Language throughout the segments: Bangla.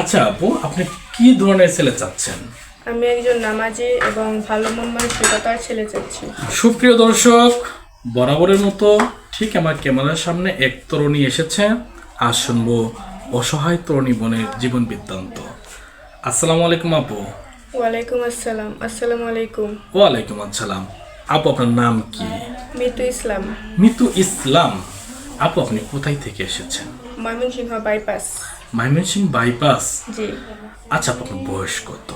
আচ্ছা আপু আপনি কি ধরনের ছেলে চাচ্ছেন? আমি একজন নামাজি এবং ভালো মন মানসিকতার ছেলে চাচ্ছি। সুপ্রিয় দর্শক বরাবরের মতো ঠিক আমার ক্যামেরার সামনে এক তরুণী এসেছে। আর শুনব অসহায় তরুণী বোনের জীবন বৃত্তান্ত। আসসালামু আলাইকুম আপু। ওয়ালাইকুম আসসালাম। আসসালামু আলাইকুম। ওয়ালাইকুম আসসালাম। আপু আপনার নাম কি? মিতু ইসলাম। মিতু ইসলাম। আপু আপনি কোথায় থেকে এসেছেন? ময়মনসিংহ বাইপাস। ময়মনসিং বাইপাস? জি। আচ্ছা আপু আপনার বয়স কত?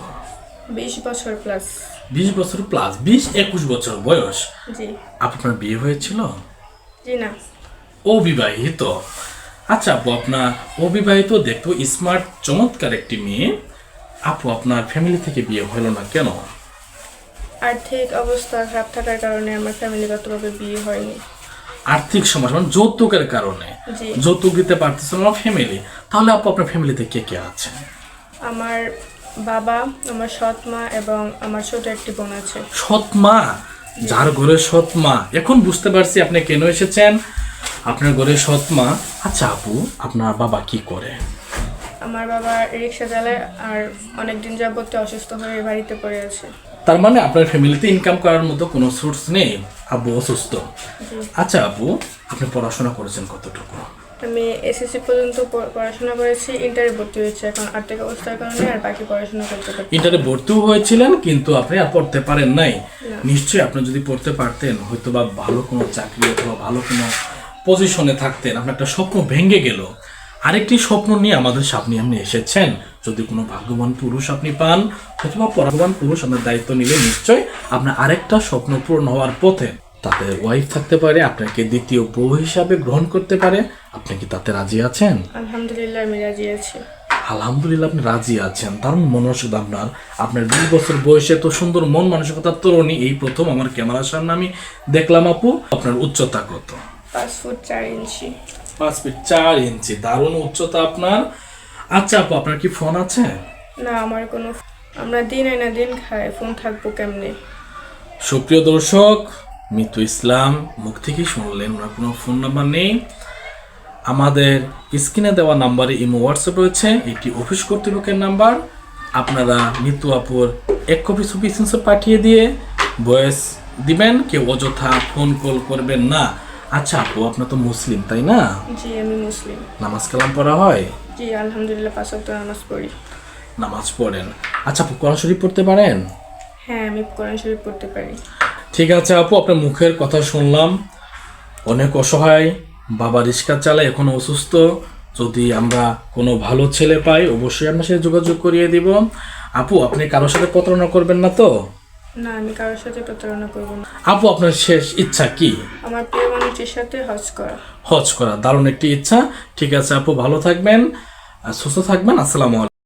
বিশ বছর প্লাস বিশ বছর প্লাস বিশ একুশ বছর বয়স। জি। আপনার বিয়ে হয়েছিল? জি না। অবিবাহিত? আচ্ছা আপু আপনার অবিবাহিত দেখতো স্মার্ট চমৎকার একটি মেয়ে। আপু আপনার ফ্যামিলি থেকে বিয়ে হলো না কেন? আর্থিক অবস্থা খারাপ থাকার কারণে আমার ফ্যামিলিগতভাবে বিয়ে হয়নি। আর্থিক সমস্যা মানে যৌতুকের কারণে। যৌতুক দিতে পারতেছিল না ফ্যামিলি তাহলে আপু আপনার ফ্যামিলিতে কে কে আছে আমার বাবা আমার সৎ মা এবং আমার ছোট একটি বোন আছে। সৎ মা যার ঘরে সৎ মা এখন বুঝতে পারছি আপনি কেন এসেছেন। আপনার ঘরে সৎ মা আচ্ছা আপু আপনার বাবা কি করে? আমার বাবা রিক্সা চালায় আর অনেকদিন যাবতীয় অসুস্থ হয়ে বাড়িতে পড়ে আছে। তার মানে আপনার ফ্যামিলিতে ইনকাম করার মতো কোনো সোর্স নেই। আব্বু অসুস্থ। আচ্ছা আপু আপনি পড়াশোনা করেছেন কতটুকু? আমি এসএসসি পর্যন্ত পড়াশোনা করেছি ইন্টারে ভর্তি হয়েছে এখন আর্থিক অবস্থার কারণে আর বাকি পড়াশোনা করতে পারি ইন্টারে ভর্তিও হয়েছিলেন কিন্তু আপনি আর পড়তে পারেন নাই। নিশ্চয়ই আপনি যদি পড়তে পারতেন হয়তো বা ভালো কোনো চাকরি অথবা ভালো কোনো পজিশনে থাকতেন আপনার একটা স্বপ্ন ভেঙে গেল। আরেকটি স্বপ্ন নিয়ে আমাদের সামনে আপনি এসেছেন। যদি কোনো ভাগ্যবান পুরুষ আপনি পান অথবা পরাগবান পুরুষ আপনার দায়িত্ব নিলে নিশ্চয়ই আপনার আরেকটা স্বপ্ন পূরণ হওয়ার পথে তাতে ওয়াইফ থাকতে পারে আপনাকে দ্বিতীয় বউ হিসাবে গ্রহণ করতে পারে। আপনি কি তাতে রাজি আছেন? আলহামদুলিল্লাহ আমি রাজি আছি। আলহামদুলিল্লাহ আপনি রাজি আছেন। দারুণ মনোযোগ আপনার আপনার বিশ বছর বয়সে এত সুন্দর মন মানসিকতার তরুণী এই প্রথম আমার ক্যামেরার সামনে আমি দেখলাম আপু। আপনার উচ্চতা কত? পাঁচ ফুট চার ইঞ্চি। পাঁচ ফিট চার ইঞ্চি। দারুণ উচ্চতা আপনার। আচ্ছা আপু আপনার কি ফোন আছে? না আমার কোনো আমরা দিন আইনা দিন খাই ফোন থাকব কেমনে? সুপ্রিয় দর্শক মিতু ইসলাম মুখ থেকেই শুনলেন ওনার কোনো ফোন নাম্বার নেই। আমাদের স্ক্রিনে দেওয়া নাম্বারে ইমো হোয়াটসঅ্যাপ রয়েছে এটি অফিস কর্তৃপক্ষের নাম্বার। আপনারা মিতু আপুর এক কপি স্ক্রিনশট পাঠিয়ে দিয়ে ভয়েস দিবেন কেউ অযথা ফোন কল করবেন না। আচ্ছা আপু আপনার তো মুসলিম তাই না? জি আমি মুসলিম। নামাজ কালাম পড়া হয়? জি আলহামদুলিল্লাহ পাঁচ ওয়াক্ত নামাজ পড়ি। নামাজ পড়েন। আচ্ছা আপু কোরআন শরীফ পড়তে পারেন? হ্যাঁ আমি কোরআন শরীফ পড়তে পারি। ঠিক আছে আপু আপনার মুখের কথা শুনলাম। অনেক অসহায় বাবা রিক্সা চালায় এখনও অসুস্থ। যদি আমরা কোনো ভালো ছেলে পাই অবশ্যই আপনার সাথে যোগাযোগ করিয়ে দিব। আপু আপনি কারোর সাথে প্রতারণা করবেন না তো? না আমি কারোর সাথে প্রতারণা করব না। আপু আপনার শেষ ইচ্ছা কি? আমার প্রিয় মানুষের সাথে হজ করা। হজ করা, দারুণ একটি ইচ্ছা। ঠিক আছে আপু, ভালো থাকবেন সুস্থ থাকবেন, আসসালামু আলাইকুম।